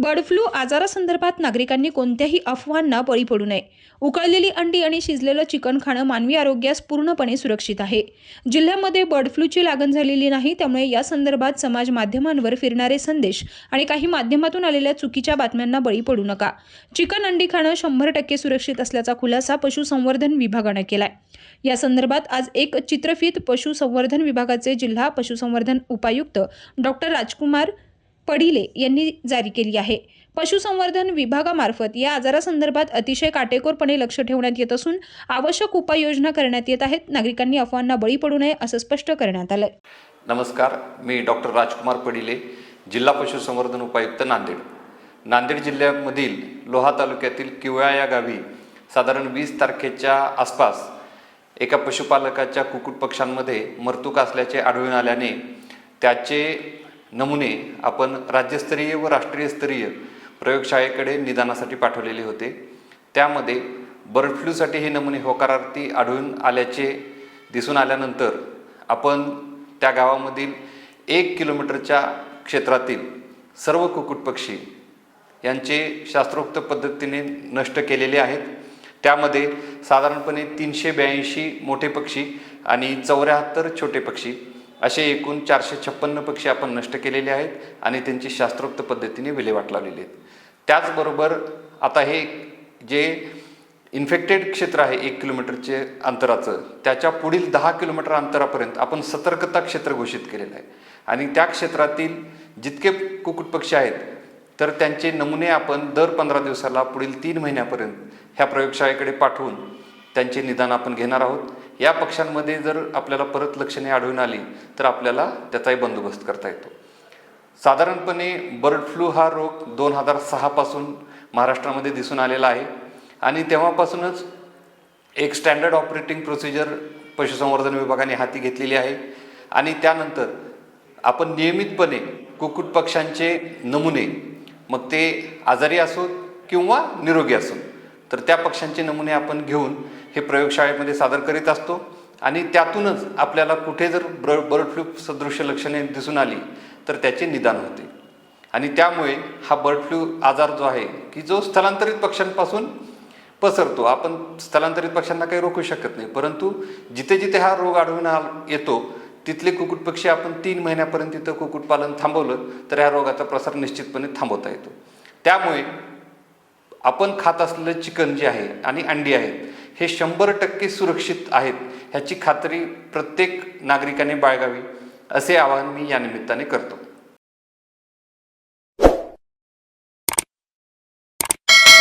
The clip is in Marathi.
बर्ड फ्लू आजारासंदर्भात नागरिकांनी कोणत्याही अफवांना बळी पडू नये. उकळलेली अंडी आणि शिजलेलं चिकन खाणं मानवी आरोग्यास पूर्णपणे सुरक्षित आहे. जिल्ह्यामध्ये बर्ड फ्लूची लागण झालेली नाही त्यामुळे या संदर्भात समाज माध्यमांवर फिरणारे संदेश आणि काही माध्यमातून आलेल्या चुकीच्या बातम्यांना बळी पडू नका. चिकन अंडी खाणं शंभर टक्के सुरक्षित असल्याचा खुलासा पशुसंवर्धन विभागानं केलाय. या संदर्भात आज एक चित्रफित पशुसंवर्धन विभागाचे जिल्हा पशुसंवर्धन उपायुक्त डॉक्टर राजकुमार पडिले यांनी जारी केली आहे. पशुसंवर्धन विभागामार्फत या आजारासंदर्भात अतिशय काटेकोरपणे लक्ष ठेवण्यात येत असून आवश्यक उपाययोजना करण्यात येत आहेत. नागरिकांनी अफवांना बळी पडू नये असं स्पष्ट करण्यात आलं नमस्कार. मी डॉक्टर राजकुमार पडिले जिल्हा पशुसंवर्धन उपायुक्त नांदेड. नांदेड जिल्ह्यामधील लोहा तालुक्यातील किवळा या गावी साधारण वीस तारखेच्या आसपास एका पशुपालकाच्या कुक्कुटपक्ष्यांमध्ये मर्तूक असल्याचे आढळून आल्याने त्याचे नमुने आपण राज्यस्तरीय व राष्ट्रीय स्तरीय प्रयोगशाळेकडे निदानासाठी पाठवलेले होते. त्यामध्ये बर्ड फ्लूसाठी हे नमुने होकारार्थी आढळून आल्याचे दिसून आल्यानंतर आपण त्या गावामधील एक किलोमीटरच्या क्षेत्रातील सर्व कुक्कुटपक्षी यांचे शास्त्रोक्त पद्धतीने नष्ट केलेले आहेत. त्यामध्ये साधारणपणे तीनशे ब्याऐंशी मोठे पक्षी आणि चौऱ्याहत्तर छोटे पक्षी असे एकूण चारशे छप्पन्न पक्षी आपण नष्ट केलेले आहेत आणि त्यांची शास्त्रोक्त पद्धतीने विल्हेवाट लावलेली आहेत. त्याचबरोबर आता हे जे इन्फेक्टेड क्षेत्र आहे एक किलोमीटरचे अंतराचं त्याच्या पुढील दहा किलोमीटर अंतरापर्यंत आपण सतर्कता क्षेत्र घोषित केलेलं आहे. आणि त्या क्षेत्रातील जितके कुक्कुटपक्षी आहेत तर त्यांचे नमुने आपण दर पंधरा दिवसाला पुढील तीन महिन्यापर्यंत ह्या प्रयोगशाळेकडे पाठवून त्यांचे निदान आपण घेणार आहोत. या पक्षांमध्ये जर आपल्याला परत लक्षणे आढळून आली तर आपल्याला त्याचाही बंदोबस्त करता येतो. साधारणपणे बर्ड फ्लू हा रोग दोन हजार सहापासून महाराष्ट्रामध्ये दिसून आलेला आहे. आणि तेव्हापासूनच एक स्टँडर्ड ऑपरेटिंग प्रोसिजर पशुसंवर्धन विभागाने हाती घेतलेली आहे. आणि त्यानंतर आपण नियमितपणे कुक्कुट पक्ष्यांचे नमुने मग ते आजारी असोत किंवा निरोगी असोत तर त्या पक्ष्यांचे नमुने आपण घेऊन हे प्रयोगशाळेमध्ये सादर करीत असतो. आणि त्यातूनच आपल्याला कुठे जर ब्र बर्ड फ्लू सदृश्य लक्षणे दिसून आली तर त्याचे निदान होते. आणि त्यामुळे हा बर्ड फ्लू आजार जो आहे की जो स्थलांतरित पक्ष्यांपासून पसरतो. आपण स्थलांतरित पक्ष्यांना काही रोखू शकत नाही. परंतु जिथे जिथे हा रोग आढळून आ- येतो तिथले कुक्कुटपक्षी आपण तीन महिन्यापर्यंत तिथं कुक्कुटपालन थांबवलं तर ह्या रोगाचा प्रसार निश्चितपणे थांबवता येतो. त्यामुळे आपण खात असलेलं चिकन जे आहे आणि अंडी आहेत हे शंभर टक्के सुरक्षित आहेत ह्याची खात्री प्रत्येक नागरिकाने बाळगावी असे आवाहन मी या निमित्ताने करतो.